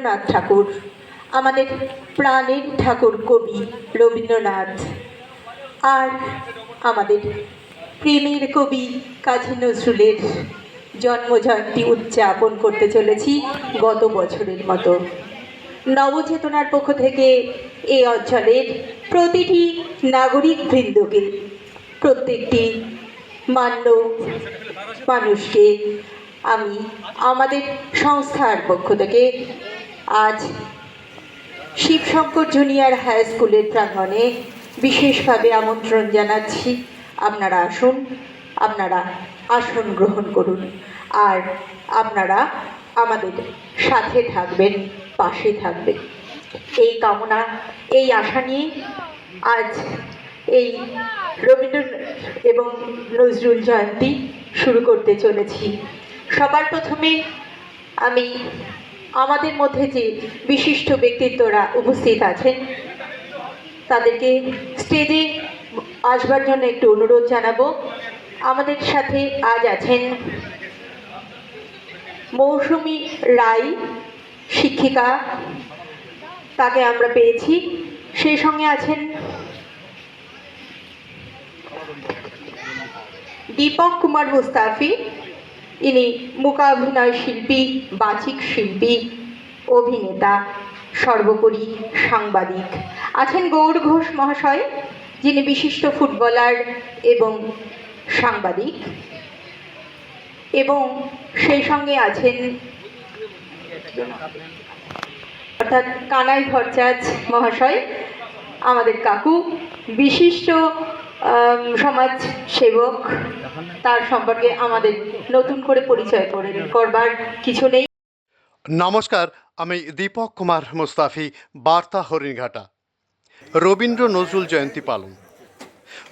রবীন্দ্রনাথ ঠাকুর, আমাদের প্রাণের ঠাকুর কবি রবীন্দ্রনাথ। আর আমাদের প্রেমের কবি কাজী নজরুলের জন্মজয়ন্তী উদযাপন করতে চলেছি গত বছরের মতো। নবচেতনার পক্ষ থেকে এই অঞ্চলের প্রতিটি নাগরিক বৃন্দকে প্রত্যেকটি মান্য মানুষকে আমি আমাদের সংস্থার পক্ষ থেকে আজ শিবশঙ্কর জুনিয়র হাই স্কুলের প্রাঙ্গণে বিশেষভাবে আমন্ত্রণ জানাচ্ছি। আপনারা আসুন, আপনারা আসন গ্রহণ করুন, আর আপনারা আমাদের সাথে থাকবেন, পাশে থাকবেন। এই কামনা, এই আশা নিয়ে আজ এই রবীন্দ্র এবং নজরুল জয়ন্তী শুরু করতে চলেছি। সবার প্রথমে আমি আমাদের মধ্যে যে বিশিষ্ট ব্যক্তিত্বরা উপস্থিত আছেন, তাদেরকে স্টেজে আসবার জন্য একটু অনুরোধ জানাব। আমাদের সাথে আজ আছেন মৌসুমি রায়, শিক্ষিকা। তাকে আমরা পেয়েছি। সেই সঙ্গে আছেন দীপক কুমার মুস্তাফি। ইনি মূকাভিনয় শিল্পী, বাচিক শিল্পী, অভিনেতা, সর্বোপরি সাংবাদিক। আছেন গৌর ঘোষ মহাশয়, যিনি বিশিষ্ট ফুটবলার এবং সাংবাদিক। এবং সেই সঙ্গে আছেন অর্থাৎ কানাই ভরচাজ মহাশয়, আমাদের কাকু, বিশিষ্ট সমাজ সেবক, তার সম্পর্কে আমাদের নতুন করে পরিচয় করে করবার কিছু নেই। নমস্কার, আমি দীপক কুমার মুস্তাফি, বার্তা হরিণঘাটা। রবীন্দ্র নজরুল জয়ন্তী পালন।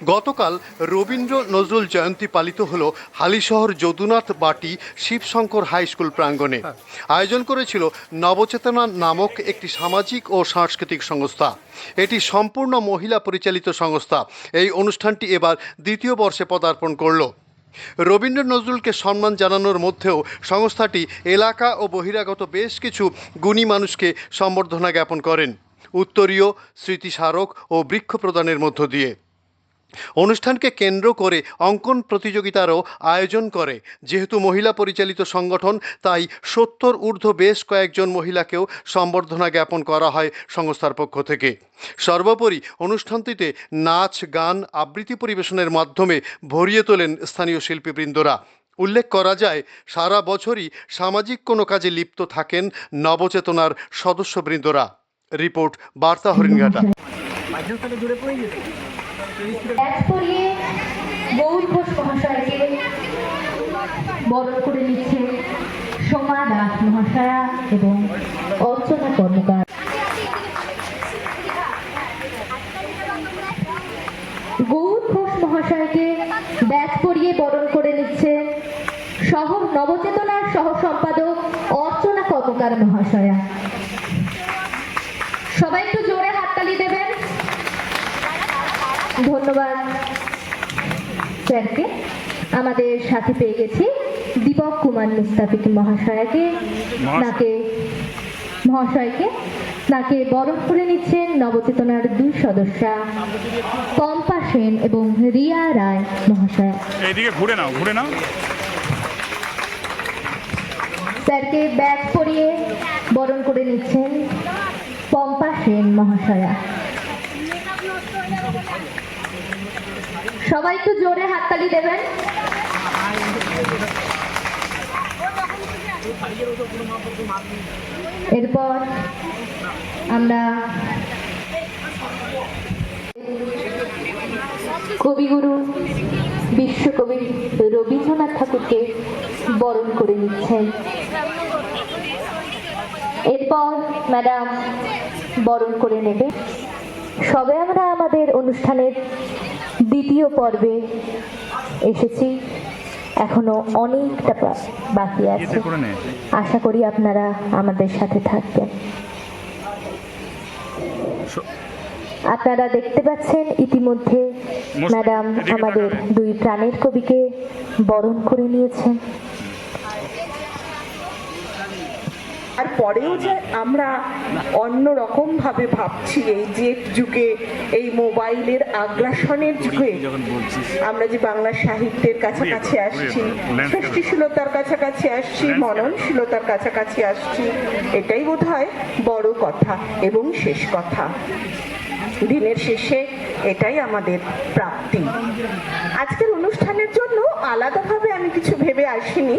গতকাল রবীন্দ্র নজরুল জয়ন্তী পালিত হল হালিশহর যদুনাথ বাটি শিবশঙ্কর হাই স্কুল প্রাঙ্গণে। আয়োজন করেছিল নবচেতনা নামক একটি সামাজিক ও সাংস্কৃতিক সংস্থা। এটি সম্পূর্ণ মহিলা পরিচালিত সংস্থা। এই অনুষ্ঠানটি এবার দ্বিতীয় বর্ষে পদার্পণ করল। রবীন্দ্র নজরুলকে সম্মান জানানোর মধ্যেও সংস্থাটি এলাকা ও বহিরাগত বেশ কিছু গুণী মানুষকে সম্বর্ধনা জ্ঞাপন করেন। উত্তরীয় স্মৃতিস্মারক ও বৃক্ষ প্রদানের মধ্য দিয়ে। অনুষ্ঠানকে কেন্দ্র করে অঙ্কন প্রতিযোগিতারও আয়োজন করে। যেহেতু মহিলা পরিচালিত সংগঠন, তাই সত্তর ঊর্ধ্ব বেশ কয়েকজন মহিলাকেও সম্বর্ধনা জ্ঞাপন করা হয় সংস্থার পক্ষ থেকে। সর্বোপরি অনুষ্ঠানটিতে নাচ, গান, আবৃত্তি পরিবেশনের মাধ্যমে ভরিয়ে তোলেন স্থানীয় শিল্পীবৃন্দরা। উল্লেখ করা যায়, সারা বছরই সামাজিক কোনো কাজে লিপ্ত থাকেন নবচেতনার সদস্যবৃন্দরা। রিপোর্ট, বার্তা হরিণঘাটা। গৌর ঘোষ মহাশয়কে করে এবং অর্চনা গৌর মহাশয়কে ব্যাচ পরিয়ে বরণ করে নিচ্ছে সহ নবচেতনার সহ সম্পাদক অর্চনা কর্মকার মহাশয়া সবাই একটু জোরে হাততালি দেবেন ধন্যবাদ স্যারকে আমাদের সাথে পেয়ে গেছি দীপক কুমার মুস্তাফিক মহাশয়াকে নাকে মহাশয়কে নাকে বরণ করে নিচ্ছেন নবচেতনার দুই সদস্যা পম্পা সেন এবং রিয়া রায় মহাশয়া। এইদিকে ঘুরে নাও ঘুরে নাও। স্যারকে ব্যাগ পরিয়ে বরণ করে নিচ্ছেন পম্পা সেন মহাশয়া। সবাই একটু জোরে হাততালি দেবেন। এরপর আমরা কবিগুরু বিশ্বকবি রবীন্দ্রনাথ ঠাকুরকে বরণ করে নিচ্ছেন। এরপর ম্যাডাম বরণ করে নেবে। সবে আমরা আমাদের অনুষ্ঠানের দ্বিতীয় পর্বে এসেছি। এখনও অনেকটা বাকি আছে। আশা করি আপনারা আমাদের সাথে থাকবেন। আপনারা দেখতে পাচ্ছেন ইতিমধ্যে ম্যাডাম আমাদের দুই প্রাণের কবিকে বরণ করে নিয়েছেন। তারপরেও যে আমরা অন্য রকম ভাবে ভাবছি এই যে যুগে এই মোবাইলের আগ্রাসনের যুগে আমরা যে বাংলা সাহিত্যের কাছাকাছি আসছি সৃষ্টিশীলতার কাছাকাছি আসছি মননশীলতার কাছাকাছি আসছি এটাই বোধ হয় বড় কথা এবং শেষ কথা। দিনের শেষে এটাই আমাদের প্রাপ্তি। আজকের অনুষ্ঠানের জন্য আলাদাভাবে আমি কিছু ভেবে আসিনি।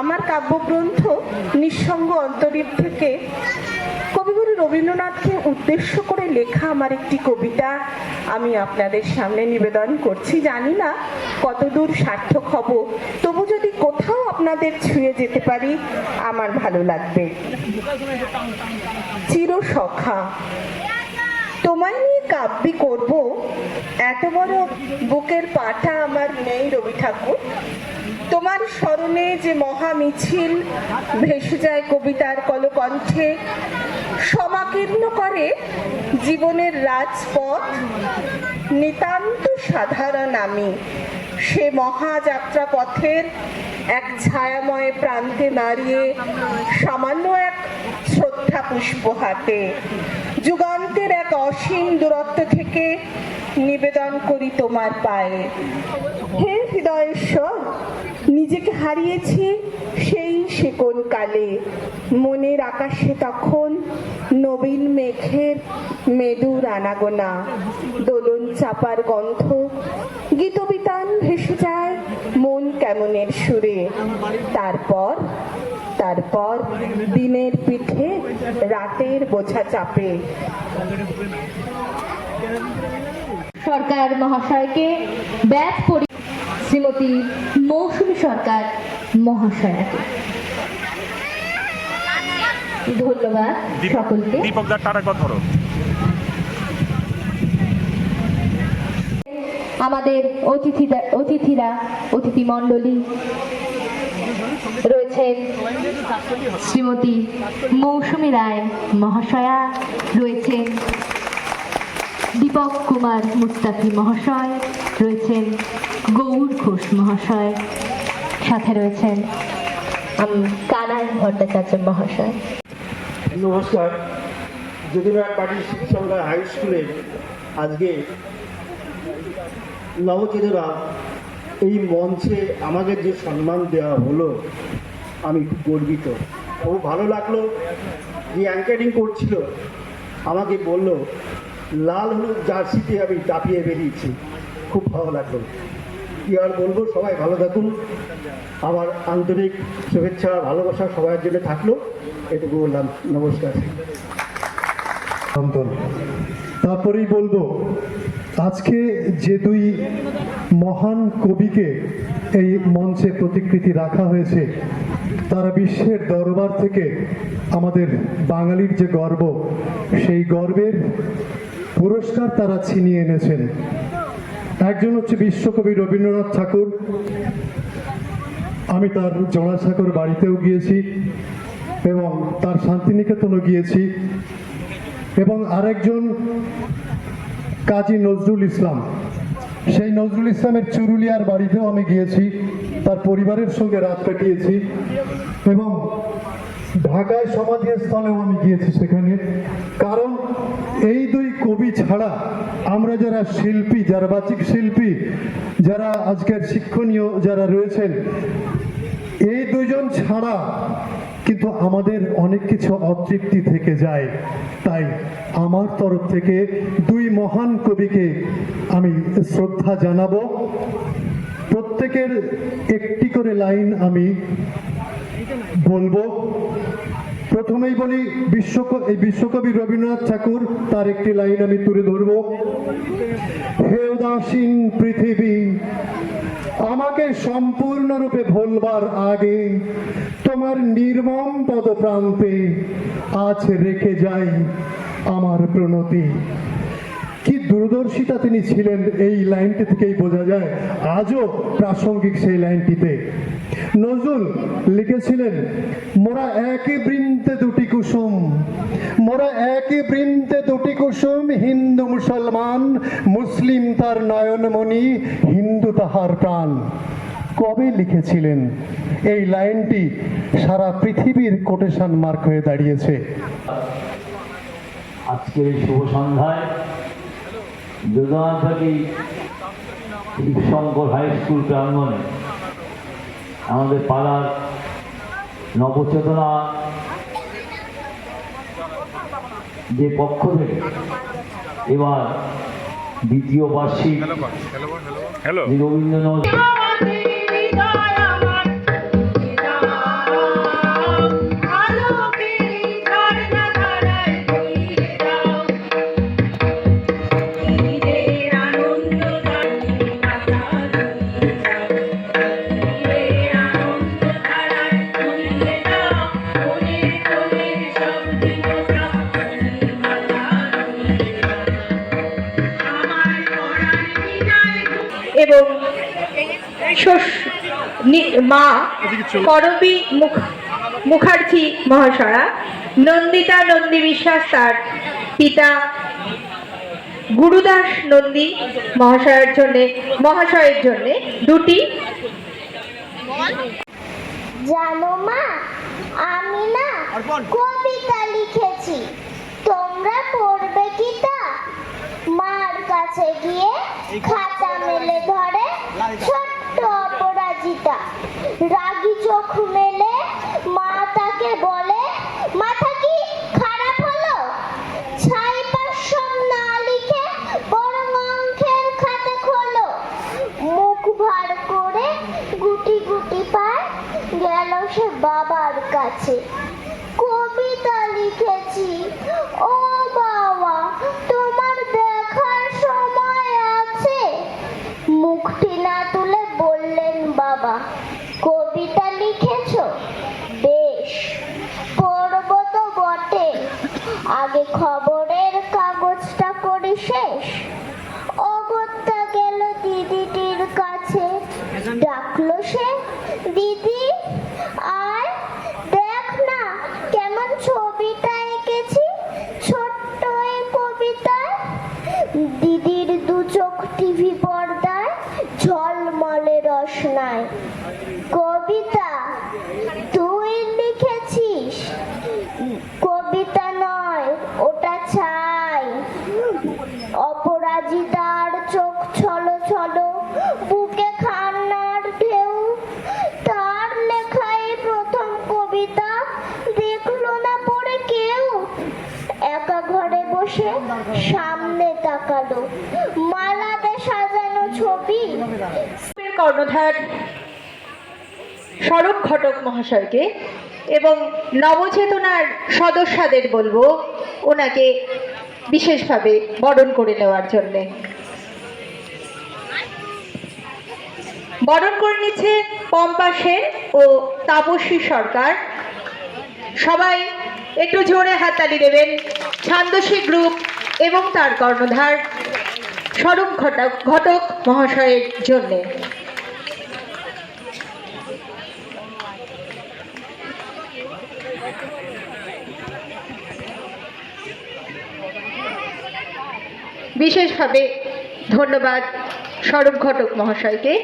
আমার কাব্যগ্রন্থ নিঃসঙ্গ অন্তরীপ থেকে কবিগুরু রবীন্দ্রনাথকে উদ্দেশ্য করে লেখা আমার একটি কবিতা আমি আপনাদের সামনে নিবেদন করছি। জানি না কতদূর সার্থক হব, তবু যদি কোথাও আপনাদের ছুঁয়ে যেতে পারি, আমার ভালো লাগবে। চিরসখা। তোমায় নিয়ে কাব্যি করব। এত বড় বুকের পাঠা আমার নেই রবি ঠাকুর। তোমার স্মরণে যে মহা মিছিল ভেসে যায় কবিতার কলকণ্ঠে, সমাকীর্ণ করে জীবনের রাজপথ, নিতান্ত সাধারণ আমি। সে মহাযাত্রা পথের এক ছায়াময় প্রান্তে দাঁড়িয়ে সামান্য এক শ্রদ্ধা পুষ্প হাতে অসীম দূরত্ব থেকে নিবেদন করি তোমার পায়ে। হে হৃদয়েশ্বর, নিজেকে হারিয়েছি সেই সে কোন কালে মনের আকাশে তখন নবীন মেঘের মেদুর আনাগোনা। দোলন চাপার গন্ধ, গীতবিতান ভেসে যায় মন কেমনের সুরে। তারপর তারপর দিনের পিঠে রাতের বোঝা চাপে। সরকার মহাশয়কে ব্যাস পরি শ্রীমতী মৌসুমী সরকার মহাশয়াকে। ধন্যবাদ সকলকে। দীপক দার টাটা ধরো। আমাদের অতিথিরা অতিথিরা অতিথি মণ্ডলী রয়েছেন শ্রীমতী মৌসুমী রায় মহাশয়া রয়েছেন দীপক কুমার মুস্তাফি মহাশয় রয়েছেন গৌর ঘোষ মহাশয়, সাথে রয়েছেন কানাই ভট্টাচার্য মহাশয়। নমস্কার। যদুরাট পার্টি শিবসংঘা হাই স্কুলে আজকে নবচেতনা এই মঞ্চে আমাকে যে সম্মান দেওয়া হলো, আমি খুব গর্বিত। খুব ভালো লাগল, যে অ্যাঙ্কারিং করছিল। আমাকে বলল, লাল হলুদ জার্সিতে আমি চাপিয়ে বেরিয়েছি। খুব ভালো লাগল। কি আর বলব, সবাই ভালো থাকুন। আমার আন্তরিক শুভেচ্ছা, ভালোবাসা সবার জন্য থাকল। এটুকু বললাম, নমস্কার। তারপরেই বলব আজকে যে দুই মহান কবিকে এই মঞ্চে প্রতিকৃতি রাখা হয়েছে, তারা বিশ্বের দরবার থেকে আমাদের বাঙালির যে গর্ব, সেই গর্বের পুরস্কার তারা ছিনিয়ে এনেছেন। একজন হচ্ছে বিশ্বকবি রবীন্দ্রনাথ ঠাকুর। আমি তার জোড়াসাগর বাড়িতেও গিয়েছি এবং তার শান্তিনিকেতনও গিয়েছি এবং আরেকজন কাজী নজরুল ইসলাম। সেই নজরুল ইসলামের চুরুলিয়ার বাড়িতেও আমি গিয়েছি, তার পরিবারের সঙ্গে রাত কাটিয়েছি এবং ঢাকায় সমাধি সমাধিস্থলেও আমি গিয়েছি সেখানে। কারণ এই দুই কবি ছাড়া আমরা যারা শিল্পী, যারা বাচিক শিল্পী, যারা আজকের শিক্ষণীয় যারা রয়েছেন, এই দুজন ছাড়া কিন্তু আমাদের অনেক কিছু অতৃপ্তি থেকে যায়। তাই আমার তরফ থেকে দুই মহান কবিকে আমি শ্রদ্ধা জানাব। প্রত্যেকের একটি করে লাইন আমি বলব। প্রথমেই বলি, বিশ্বক, এই বিশ্বকবি রবীন্দ্রনাথ ঠাকুর, তার একটি লাইন আমি তুলে ধরবো। হে উদাসীন পৃথিবী, আমাকে সম্পূর্ণরূপে ভুলবার আগে তোমার নির্মম পদপ্রান্তে আজ রেখে যাই। আমার প্রণতি। কি দূরদর্শিতা তিনি ছিলেন এই লাইনটি থেকেই বোঝা যায়। আজও প্রাসঙ্গিক সেই লাইনটিতে। নজরুল লিখেছিলেন, মোরা একই বৃন্তে দুটি কুসুম। মোরা একই বৃন্তে দুটি কুসুম, হিন্দু মুসলমান, মুসলিম তার নয়নমণি, হিন্দু তাহার প্রাণ। কবে লিখেছিলেন? এই লাইনটি সারা পৃথিবীর কোটেশন মার্ক হয়ে দাঁড়িয়েছে। আজকের এই শুভ সন্ধ্যায় যোজনাথাকি শিবশঙ্কর হাই স্কুল প্রাঙ্গণে আমাদের পাড়ার নবচেতনা যে পক্ষ থেকে এবার দ্বিতীয় বার্ষিক রবীন্দ্রনাথ মা করবী মুখ মুখার্জি মহাশয়া নন্দিতা নন্দী বিশ্বাস তার পিতা গুরুদাস নন্দী মহাশয়ের জন্যে মহাশয়ের জন্যে দুটি। জানো মা আমি না কবিতা লিখেছি। তোমরা পড়বে কি তা মার কাছে গিয়ে খাতা মেলে ধরে। কাছে। কবিতা লিখেছি। ও বাবা, তোমার দেখার সময় আছে। মুখটি না তুলে বললেন বাবা, কবিতা লিখেছো? বেশ, পড়ব তো বটে। আগে খবরের বসে সামনে তাকালো। মালাতে সাজানো ছবি। কর্ণধার স্বরূপ ঘটক মহাশয়কে এবং নবচেতনার সদস্যদের বলব, ওনাকে বিশেষভাবে বরণ করে নেওয়ার জন্যে। বরণ করে নিচ্ছে পম্পা সেন ও তাপসী সরকার। সবাই একটু জোরে হাততালি দেবেন। ছান্দসী গ্রুপ এবং তার কর্ণধার স্বরূপ ঘটক ঘটক মহাশয়ের জন্যে। বিশেষভাবে ধন্যবাদ স্বরূপ ঘটক মহাশয়কে,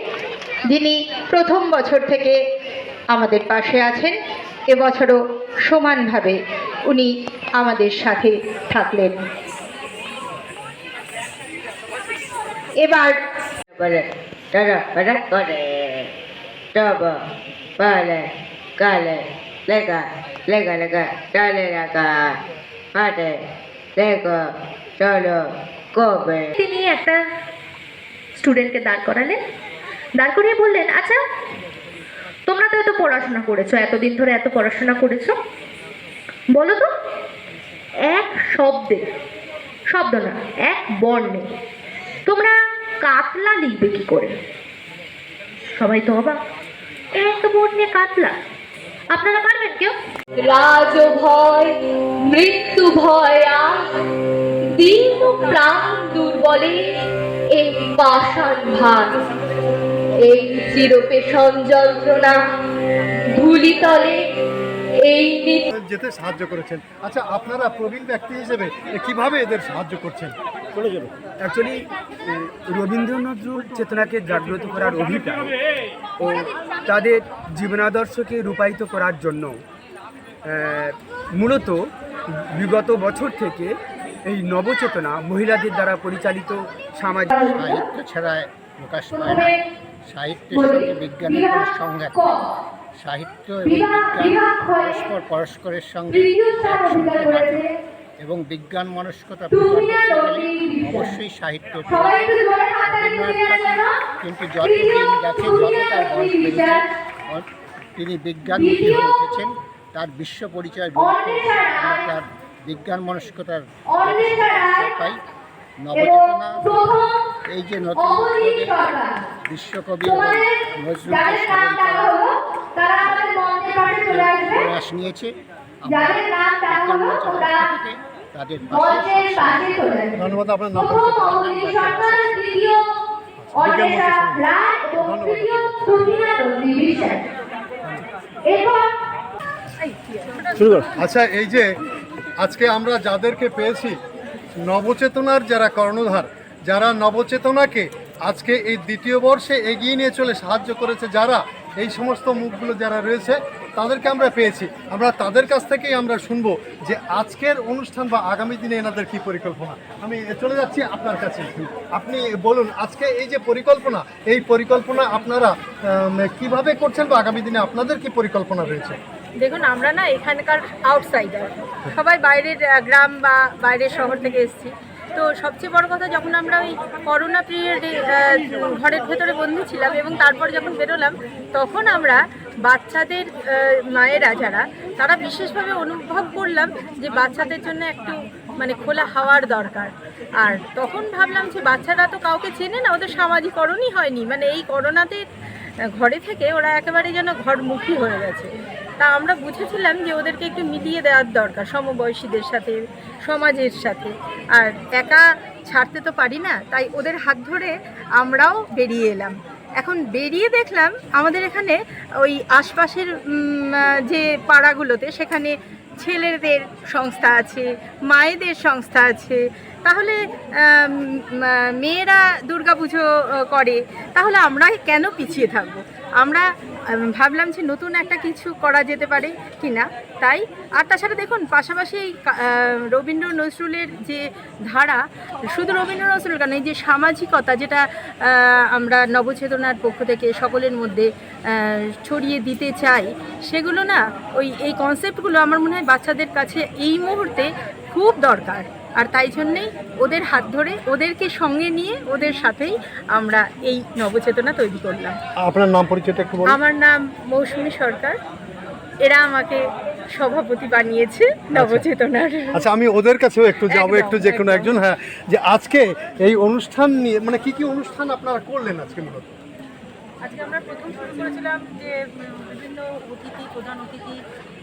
যিনি প্রথম বছর থেকে আমাদের পাশে আছেন। এবছরও সমানভাবে উনি আমাদের সাথে থাকলেন। এবার কবে তিনি একটা স্টুডেন্টকে দাঁড় করালেন। দাঁড় করিয়ে বললেন আচ্ছা তোমরা তো এত পড়াশোনা করেছ, এতদিন ধরে এত পড়াশোনা করেছ। বলো তো এক শব্দে, শব্দ না, এক বর্ণে। তোমরা কাতলা লিখবে কি করে? সবাই তো অবাক। এক বর্ণে কাতলা। আপনারা পারবেন কেউ? রাজ ভয়, মৃত্যু ভয় দীন প্রাণ দুর্বলে এই পাষাণ ভার এই চিরপেশন যন্ত্রণা ধুলিতলে যেতে সাহায্য করেছেন। আচ্ছা আপনারা প্রবীণ ব্যক্তি হিসেবে কীভাবে এদের সাহায্য করছেন? চলে যাবে। অ্যাকচুয়ালি রবীন্দ্র নজরুল চেতনাকে জাগ্রত করার অভিপ্রায় ও তাদের জীবনাদর্শকে রূপায়িত করার জন্য মূলত বিগত বছর থেকে এই নবচেতনা মহিলাদের দ্বারা পরিচালিত সামাজিক সাহিত্য ছাড়া প্রকাশ পায় না। সাহিত্যের সঙ্গে বিজ্ঞানের সংঘাত নেই। সাহিত্য এবং বিজ্ঞান পরস্পর পরস্পরের সঙ্গে একসঙ্গে এবং বিজ্ঞান মনস্কতা প্রচার করতে গেলে অবশ্যই সাহিত্য। কিন্তু যত দিন গেছে যত তার বয়স বেড়েছে তিনি বিজ্ঞানমুখী হয়ে উঠেছেন। তার বিশ্ব পরিচয় আমরা তার বিজ্ঞান মনস্কতার পাই। নবচেতনা এই যে নতুন বিশ্বকবি নজরুলকে স্মরণ করার প্রয়াস নিয়েছে আমরা বিজ্ঞান মঞ্চের পক্ষ থেকে তাদের পাশে সবসময় ধন্যবাদ আপনার নাম পরিচয়। বিজ্ঞান মঞ্চের সঙ্গে। আচ্ছা এই যে আজকে আমরা যাদেরকে পেয়েছি নবচেতনার যারা কর্ণধার যারা নবচেতনাকে আজকে এই দ্বিতীয় বর্ষে এগিয়ে নিয়ে চলে সাহায্য করেছে যারা এই সমস্ত মুখগুলো যারা রয়েছে, তাদেরকে আমরা পেয়েছি। আমরা তাদের কাছ থেকেই আমরা শুনব যে আজকের অনুষ্ঠান বা আগামী দিনে এনাদের কি পরিকল্পনা। আমি চলে যাচ্ছি আপনার কাছে। আপনি বলুন, আজকে এই যে পরিকল্পনা, এই পরিকল্পনা আপনারা কীভাবে করছেন বা আগামী দিনে আপনাদের কি পরিকল্পনা রয়েছে? দেখুন, আমরা না এখানকার আউটসাইডার সবাই বাইরের গ্রাম বা বাইরের শহর থেকে এসেছি। তো সবচেয়ে বড় কথা যখন আমরা ওই করোনা পিরিয়ডে ঘরের ভেতরে বন্দি ছিলাম এবং তারপর যখন বেরোলাম, তখন আমরা বাচ্চাদের মায়েরা যারা, তারা বিশেষভাবে অনুভব করলাম যে বাচ্চাদের জন্য একটু মানে খোলা হাওয়ার দরকার। আর তখন ভাবলাম যে বাচ্চারা তো কাউকে চেনে না, ওদের সামাজিকরণই হয়নি। মানে এই করোনাতে ঘরে থেকে ওরা একেবারে যেন ঘরমুখী হয়ে গেছে। তা আমরা বুঝেছিলাম যে ওদেরকে একটু মিলিয়ে দেওয়ার দরকার, সমবয়সীদের সাথে, সমাজের সাথে। আর একা ছাড়তে তো পারি না, তাই ওদের হাত ধরে আমরাও বেরিয়ে এলাম। এখন বেরিয়ে দেখলাম আমাদের এখানে ওই আশপাশের যে পাড়াগুলোতে সেখানে ছেলেদের সংস্থা আছে, মায়েদের সংস্থা আছে। তাহলে মেয়েরা দুর্গাপুজো করে, তাহলে আমরা কেন পিছিয়ে থাকব? আমরা ভাবলাম যে নতুন একটা কিছু করা যেতে পারে কি না তাই, আর তাছাড়া দেখুন, পাশাপাশি রবীন্দ্র নজরুলের যে ধারা, শুধু রবীন্দ্র নজরুল কেন, এই যে সামাজিকতা যেটা আমরা নবচেতনার পক্ষ থেকে সকলের মধ্যে ছড়িয়ে দিতে চাই, সেগুলো না, ওই, এই কনসেপ্টগুলো আমার মনে হয় বাচ্চাদের কাছে এই মুহূর্তে খুব দরকার। আর তাই জন্যেই ওদের হাত ধরে ওদেরকে সঙ্গে নিয়ে ওদের সাথেই আমরা এই নবচেতনা তৈরি করলাম। আপনার নাম পরিচয়টা একটু আমার নাম মৌসুমী সরকার। এরা আমাকে সভাপতি বানিয়েছে নবচেতনার। আচ্ছা আমি ওদের কাছেও একটু যাব একটু যে কোনো একজন হ্যাঁ। যে আজকে এই অনুষ্ঠান নিয়ে মানে কি কি অনুষ্ঠান আপনারা করলেন আজকে মূলত? আজকে আমরা প্রথম শুরু করেছিলাম যে বিভিন্ন অতিথি, প্রধান অতিথি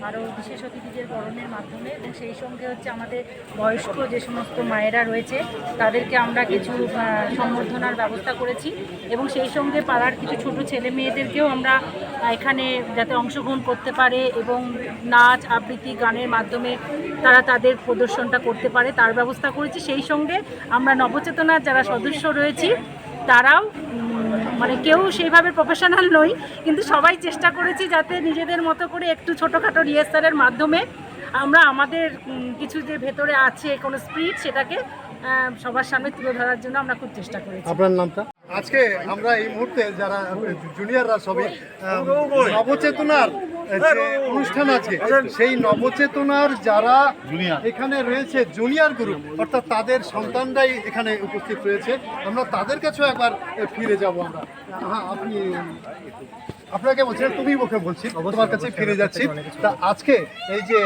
আরও বিশেষ অতিথিদের বরণের মাধ্যমে। এবং সেই সঙ্গে হচ্ছে আমাদের বয়স্ক যে সমস্ত মায়েরা রয়েছে, তাদেরকে আমরা কিছু সম্বর্ধনার ব্যবস্থা করেছি। এবং সেই সঙ্গে পাড়ার কিছু ছোট ছেলে মেয়েদেরকেও আমরা এখানে যাতে অংশগ্রহণ করতে পারে এবং নাচ, আবৃত্তি, গানের মাধ্যমে তারা তাদের প্রদর্শনটা করতে পারে, তার ব্যবস্থা করেছি। সেই সঙ্গে আমরা নবচেতনার যারা সদস্য রয়েছি, তারাও মানে কেউ সেইভাবে প্রফেশনাল নই, কিন্তু সবাই চেষ্টা করেছি যাতে নিজেদের মতো করে একটু ছোটোখাটো রিহার্সালের মাধ্যমে আমরা আমাদের কিছু যে ভেতরে আছে কোনো স্পিরিট সেটাকে সবার সামনে তুলে ধরার জন্য আমরা খুব চেষ্টা করেছি। আপনার নামটা? আজকে আমরা এই মুহূর্তে যারা জুনিয়ররা সবই নবচেতনার যে অনুষ্ঠান আছে সেই নবচেতনার যারা এখানে রয়েছে জুনিয়র গ্রুপ অর্থাৎ তাদের সন্তানরাই এখানে উপস্থিত রয়েছে। আমরা তাদের কাছেও একবার ফিরে যাব আমরা। হ্যাঁ আপনি আপনাকে বলছি তুমি মুখে বলছি তোমার কাছে ফিরে যাচ্ছি। তা আজকে এই যে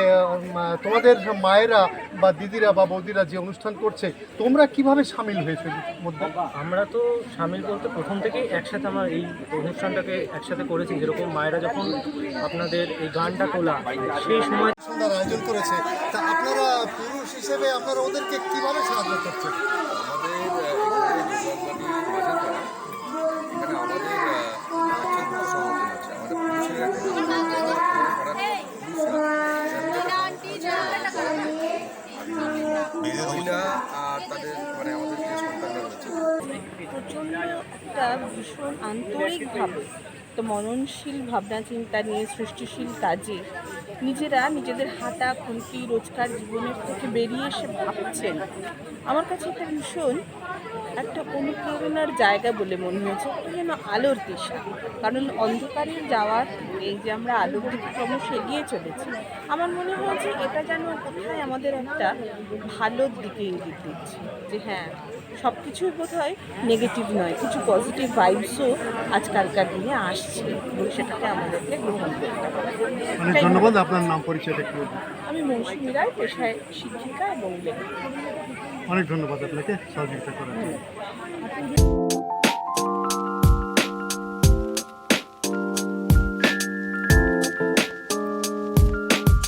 তোমাদের মায়েরা বা দিদিরা বা বৌদিরা যে অনুষ্ঠান করছে তোমরা কীভাবে সামিল হয়েছো মধ্যে? আমরা তো সামিল বলতে প্রথম থেকেই একসাথে আমার এই অনুষ্ঠানটাকে একসাথে করেছি। যেরকম মায়েরা যখন আপনাদের এই গানটা তোলা সেই সময় সুন্দর আয়োজন করেছে। তা আপনারা পুরুষ হিসেবে আপনারা ওদেরকে কীভাবে সাহায্য করছেন? প্রচণ্ড একটা ভীষণ আন্তরিকভাবে তো মননশীল ভাবনা চিন্তা নিয়ে সৃষ্টিশীল কাজে নিজেরা নিজেদের হাঁটা খুন্তি রোজকার জীবনের থেকে বেরিয়ে এসে ভাবছেন। আমার কাছে এটা ভীষণ একটা অনুপ্রেরণার জায়গা বলে মনে হয়েছে এটা যেন আলোর দিশা। কারণ অন্ধকারে যাওয়ার এই যে আমরা আলোর দিকে ক্রমশ এগিয়ে চলেছি, আমার মনে হয়েছে এটা যেন কোথায় আমাদের একটা ভালোর দিকে ইঙ্গিত দিচ্ছে যে হ্যাঁ সব কিছুই বোধ হয় নেগেটিভ নয় কিছু পজিটিভ ভাইবসও আজকালকার দিনে আসছে এবং সেটাকে আমাদেরকে গ্রহণ করতে হবে। অনেক ধন্যবাদ আপনার নাম পরিচয় একটু আমি মৌসুমী রায় পেশায় শিক্ষিকা এবং লেখক। অনেক ধন্যবাদ আপনাকে সহযোগিতা করার জন্য।